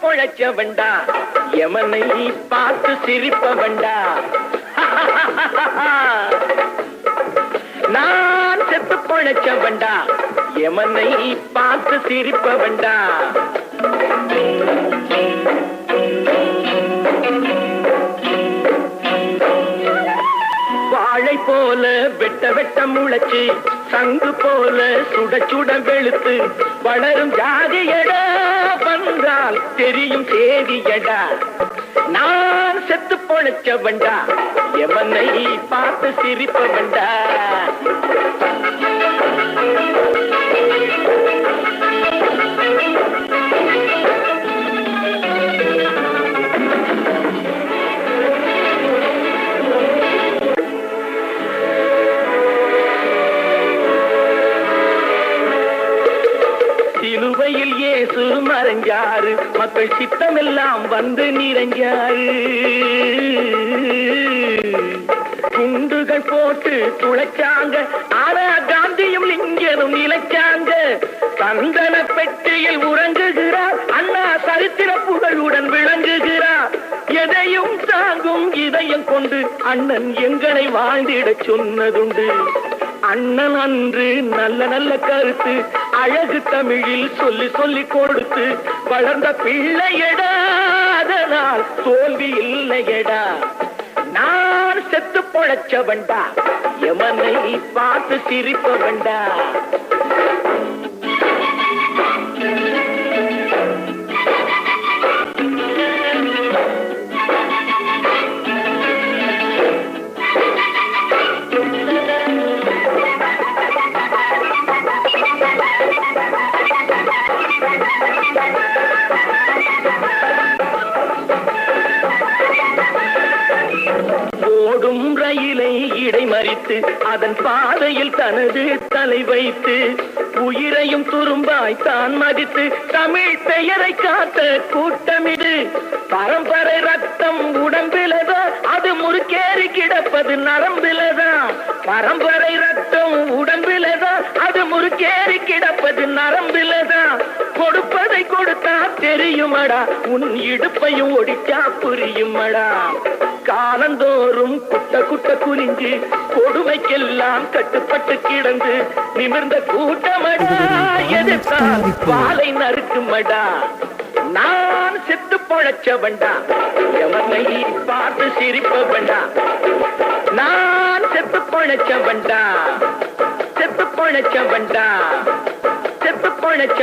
பொழைச்ச வேண்டா எமனை பார்த்து சிரிப்ப வேண்டா நான் செத்து பொழைச்ச வேண்டா எமனை பார்த்து சிரிப்ப வேண்டா வாழை போல வெட்ட வெட்ட முளைச்சு சங்கு போல சுட சுட வெளுத்து வளரும் ஜாதியடா வந்தால் தெரியும் சேதியடா நான் செத்து பொழைச்ச வேண்டா எவனை பார்த்து சிரிப்ப சிலுவையில் இயேசு மறைஞ்சாரு. மக்கள் சித்தமெல்லாம் வந்து நிறைஞ்சாரு குண்டுகள் போட்டு துளைச்சாங்க. ஆனா காந்தியும் லிங்கனும் நிலைச்சாங்க. சந்தன பெட்டியில் உறங்குகிறார். அண்ணா சரித்திர புகழுடன் விளங்குகிறார். எதையும் தாங்கும் இதயம் கொண்டு அண்ணன் எங்களை வாழ்ந்திடச் சொன்னதுண்டு. அண்ணன் அன்று நல்ல நல்ல கருத்து அழகு தமிழில் சொல்லி சொல்லி கொடுத்து வளர்ந்த பிள்ளையடா அதனால் தோல்வி இல்லையடா. நான் செத்து பொழைச்சவண்டா எமனை பார்த்து சிரிப்ப இடை மறித்து அதன் பாதையில் தனது தலை வைத்து உயிரையும் துரும்பாய் தான் மதித்து தமிழ் பெயரை காத்த கூட்டமிடு. பரம்பரை ரத்தம் உடம்பிலதா? அது முறுக்கேறி கிடப்பது நரம்பிலதா? பரம்பரை ரத்தம் உடம்பிலதா? அது முறுக்கேறி கிடப்பது நரம்பில தெரியுமடா. உன் இடுப்பையும் ஒடிச்சா புரியுமடா. காலந்தோறும் குட்ட குட்ட குனிஞ்சு கொடுமைக்கெல்லாம் கட்டுப்பட்டு கிடந்து நிமிர்ந்த கூட்டமடா. எதிர்த்தால் பாலை நறுக்குமடா. நான் செத்து பொழைச்ச எவனை பார்த்து சிரிப்பவண்டா நான் செத்து பொழைச்ச செத்து பொழைச்ச செத்து பொழைச்ச